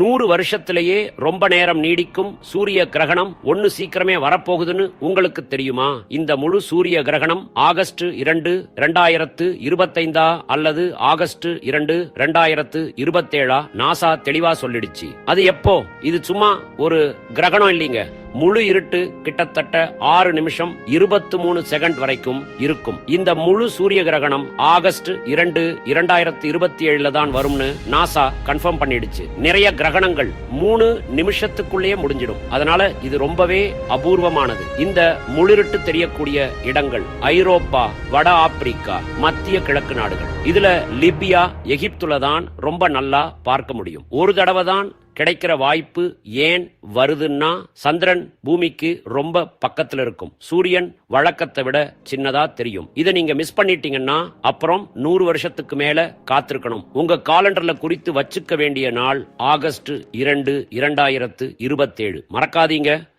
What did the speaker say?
நூறு வருஷத்திலேயே ரொம்ப நேரம் நீடிக்கும் சூரிய கிரகணம் ஒன்னு சீக்கிரமே வரப்போகுதுன்னு உங்களுக்கு தெரியுமா? இந்த முழு சூரிய கிரகணம் ஆகஸ்ட் இரண்டு இரண்டாயிரத்து இருபத்தைந்தா அல்லது ஆகஸ்ட் இரண்டு இரண்டாயிரத்து இருபத்தேழா? நாசா தெளிவா சொல்லிடுச்சு. அது எப்போ? இது சும்மா ஒரு கிரகணம் இல்லைங்க. முழு இருட்டு கிட்டத்தட்ட ஆறு நிமிஷம் இருபத்து மூணு செகண்ட் வரைக்கும் இருக்கும். இந்த முழு சூரிய கிரகணம் ஆகஸ்ட் இரண்டு இரண்டாயிரத்தி இருபத்தி ஏழுல தான் வரும்னு நாசா கன்ஃபார்ம் பண்ணிடுச்சு. நிறைய கிரகணங்கள் மூணு நிமிஷத்துக்குள்ளேயே முடிஞ்சிடும். அதனால இது ரொம்பவே அபூர்வமானது. இந்த முழுருட்டு தெரியக்கூடிய இடங்கள் ஐரோப்பா வட ஆப்பிரிக்கா மத்திய கிழக்கு நாடுகள். இதுல லிபியா எகிப்துல தான் ரொம்ப நல்லா பார்க்க முடியும். ஒரு தடவை தான் கிடைக்கிற வாய்ப்பு ஏன் வருதுன்னா சந்திரன் பூமிக்கு ரொம்ப பக்கத்துல இருக்கும். சூரியன் வழக்கத்தை விட சின்னதா தெரியும். இதை நீங்க மிஸ் பண்ணிட்டீங்கன்னா அப்புறம் நூறு வருஷத்துக்கு மேல காத்திருக்கணும். உங்க காலண்டர்ல குறித்து வச்சுக்க வேண்டிய நாள் ஆகஸ்ட் இரண்டு இரண்டாயிரத்து இருபத்தேழு. மறக்காதீங்க.